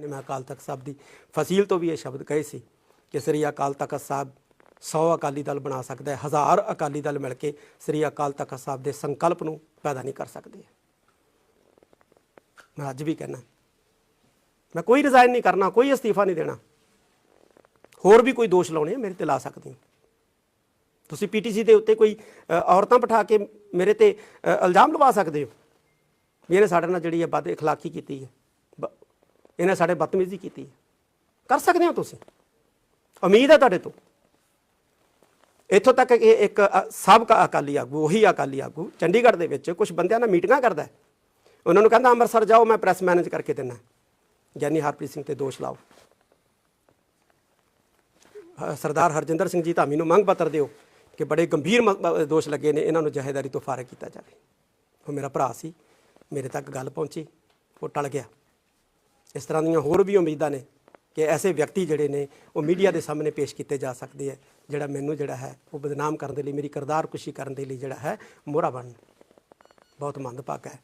ਨੇ ਮੈਂ ਅਕਾਲ ਤਖਤ ਸਾਹਿਬ ਦੀ ਫਸੀਲ ਤੋਂ ਵੀ ਇਹ ਸ਼ਬਦ ਕਹੇ ਸੀ ਕਿ ਸ੍ਰੀ ਅਕਾਲ ਤਖਤ ਸਾਹਿਬ ਸੌ ਅਕਾਲੀ ਦਲ ਬਣਾ ਸਕਦਾ ਹੈ ਹਜ਼ਾਰ ਅਕਾਲੀ ਦਲ ਮਿਲ ਕੇ ਸ੍ਰੀ ਅਕਾਲ ਤਖਤ ਸਾਹਿਬ ਦੇ ਸੰਕਲਪ ਨੂੰ ਪੈਦਾ ਨਹੀਂ ਕਰ ਸਕਦੇ ਮੈਂ ਅੱਜ ਵੀ ਕਹਿਣਾ ਮੈਂ ਕੋਈ ਰਿਜ਼ਾਈਨ ਨਹੀਂ ਕਰਨਾ ਕੋਈ ਅਸਤੀਫਾ ਨਹੀਂ ਦੇਣਾ ਹੋਰ ਵੀ ਕੋਈ ਦੋਸ਼ ਲਾਉਣੇ ਮੇਰੇ ਤੇ ਲਾ ਸਕਦੇ ਹੋ ਤੁਸੀਂ ਪੀਟੀਸੀ ਦੇ ਉੱਤੇ ਕੋਈ ਔਰਤਾਂ ਬਿਠਾ ਕੇ ਮੇਰੇ ਤੇ ਇਲਜ਼ਾਮ ਲਵਾ ਸਕਦੇ ਹੋ ਇਹਨੇ ਸਾਡੇ ਨਾਲ ਜਿਹੜੀ ਹੈ ਬਦ ਇਖਲਾਕੀ ਕੀਤੀ ਹੈ ਇਹਨੇ ਸਾਡੇ ਬਦਤਮੀਜ਼ੀ ਕੀਤੀ ਹੈ। ਕਰ ਸਕਦੇ ਹੋ ਤੁਸੀਂ। ਉਮੀਦ ਹੈ ਤੁਹਾਡੇ ਤੋਂ। ਇੱਥੋਂ ਤੱਕ ਕਿ ਇੱਕ ਅ, ਸਾਬਕਾ ਅਕਾਲੀ ਆਗੂ ਉਹੀ ਅਕਾਲੀ ਆਗੂ ਚੰਡੀਗੜ੍ਹ ਦੇ ਵਿੱਚ ਕੁਝ ਬੰਦਿਆਂ ਨਾਲ ਮੀਟਿੰਗਾਂ ਕਰਦਾ ਹੈ। ਉਹਨਾਂ ਨੂੰ ਕਹਿੰਦਾ ਅੰਮ੍ਰਿਤਸਰ ਜਾਓ ਮੈਂ ਪ੍ਰੈਸ ਮੈਨੇਜ ਕਰਕੇ ਦਿੰਦਾ ਗਿਆਨੀ ਹਰਪ੍ਰੀਤ ਸਿੰਘ ਤੇ ਦੋਸ਼ ਲਾਓ। ਅ, ਸਰਦਾਰ ਹਰਜਿੰਦਰ ਸਿੰਘ ਜੀ ਧਾਮੀ ਨੂੰ ਮੰਗ ਪੱਤਰ ਦਿਓ ਕਿ ਬੜੇ ਗੰਭੀਰ ਦੋਸ਼ ਲੱਗੇ ਨੇ ਇਹਨਾਂ ਨੂੰ ਜਹੇਦਾਰੀ ਤੋਂ ਫਾਰਗ ਕੀਤਾ ਜਾਵੇ। ਉਹ ਮੇਰਾ ਭਰਾ ਸੀ ਮੇਰੇ ਤੱਕ ਗੱਲ ਪਹੁੰਚੀ ਉਹ ਟਲ ਗਿਆ। ਇਸ ਤਰ੍ਹਾਂ ਦੀਆਂ ਹੋਰ ਵੀ ਉਮੀਦਾਂ ਨੇ ਕਿ ਐਸੇ ਵਿਅਕਤੀ ਜਿਹੜੇ ਨੇ, ਉਹ ਮੀਡੀਆ ਦੇ ਸਾਹਮਣੇ ਪੇਸ਼ ਕੀਤੇ ਜਾ ਸਕਦੇ ਆ ਜਿਹੜਾ ਮੈਨੂੰ ਜਿਹੜਾ ਹੈ, ਉਹ ਬਦਨਾਮ ਕਰਨ ਦੇ ਲਈ, ਮੇਰੀ ਕਿਰਦਾਰ ਕੁਸ਼ੀ ਕਰਨ ਦੇ ਲਈ ਜਿਹੜਾ ਹੈ, ਮੋਹਰਾ ਬਣ ਬਹੁਤ ਮੰਦਭਾਗਾ ਹੈ।